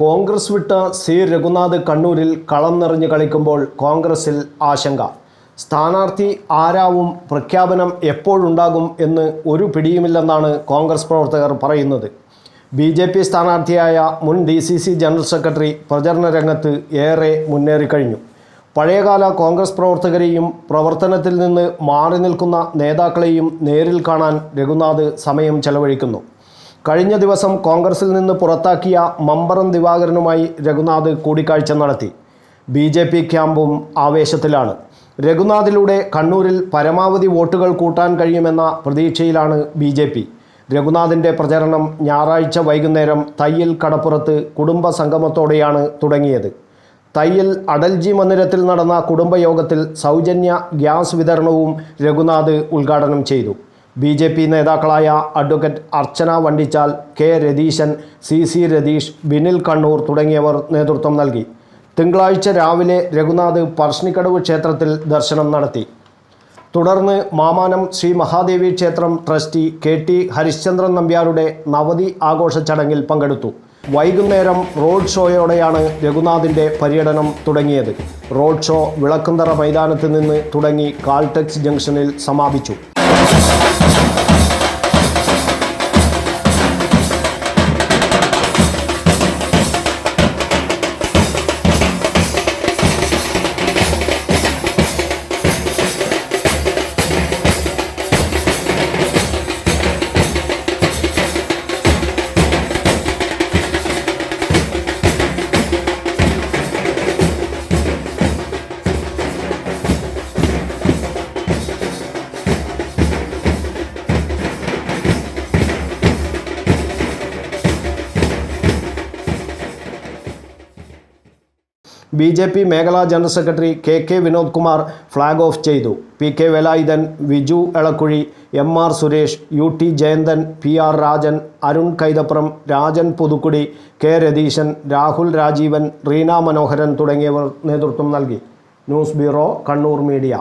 കോൺഗ്രസ് വിട്ട സി രഘുനാഥ് കണ്ണൂരിൽ കളം നിറഞ്ഞു കളിക്കുമ്പോൾ കോൺഗ്രസിൽ ആശങ്ക. സ്ഥാനാർത്ഥി ആരാവും പ്രഖ്യാപനം എപ്പോഴുണ്ടാകും എന്ന് ഒരു പിടിയുമില്ലെന്നാണ് കോൺഗ്രസ് പ്രവർത്തകർ പറയുന്നത്. ബി ജെ പി സ്ഥാനാർത്ഥിയായ മുൻ D C C general secretary പ്രചരണ രംഗത്ത് ഏറെ മുന്നേറിക്കഴിഞ്ഞു പഴയകാല കോൺഗ്രസ് പ്രവർത്തകരെയും പ്രവർത്തനത്തിൽ നിന്ന് മാറി നിൽക്കുന്ന നേതാക്കളെയും നേരിൽ കാണാൻ രഘുനാഥ് സമയം ചെലവഴിക്കുന്നു. കഴിഞ്ഞ ദിവസം കോൺഗ്രസിൽ നിന്ന് പുറത്താക്കിയ മമ്പറം ദിവാകരനുമായി രഘുനാഥ് കൂടിക്കാഴ്ച നടത്തി. ബി ജെ പി ക്യാമ്പും ആവേശത്തിലാണ്. രഘുനാഥിലൂടെ കണ്ണൂരിൽ പരമാവധി വോട്ടുകൾ കൂട്ടാൻ കഴിയുമെന്ന പ്രതീക്ഷയിലാണ് ബി ജെ പി. രഘുനാഥിന്റെ പ്രചരണം ഞായറാഴ്ച വൈകുന്നേരം തയ്യൽ കടപ്പുറത്ത് കുടുംബ സംഗമത്തോടെയാണ് തുടങ്ങിയത്. തയ്യൽ അടൽജി മന്ദിരത്തിൽ നടന്ന കുടുംബയോഗത്തിൽ സൗജന്യ ഗ്യാസ് വിതരണവും രഘുനാഥ് ഉദ്ഘാടനം ചെയ്തു. ബി ജെ പി നേതാക്കളായ advocate Archana Vandichal K Ratheesan C C Ratheesh Binil Kannur തുടങ്ങിയവർ നേതൃത്വം നൽകി. തിങ്കളാഴ്ച രാവിലെ രഘുനാഥ് പറശ്ണിക്കടവ് ക്ഷേത്രത്തിൽ ദർശനം നടത്തി. തുടർന്ന് മാമാനം ശ്രീ മഹാദേവി ക്ഷേത്രം ട്രസ്റ്റി കെ ടി ഹരിശ്ചന്ദ്രൻ നമ്പ്യാരുടെ നവതി ആഘോഷ ചടങ്ങിൽ പങ്കെടുത്തു. വൈകുന്നേരം റോഡ് ഷോയോടെയാണ് രഘുനാഥിന്റെ പര്യടനം തുടങ്ങിയത്. റോഡ് ഷോ വിളക്കുന്തറ മൈതാനത്ത് നിന്ന് തുടങ്ങി കാൽടെക്സ് ജംഗ്ഷനിൽ സമാപിച്ചു. ബി ജെ പി മേഖലാ general secretary K K Vinod Kumar flag off ചെയ്തു. P K Velayudhan Viju Elakkuzhi M R Suresh U T Jayanthan P R Rajan Arun Kaithappuram Rajan Puthukkudi K Ratheesan Rahul Rajeevan Reena Manoharan തുടങ്ങിയവർ നേതൃത്വം നൽകി. News bureau Kannur media.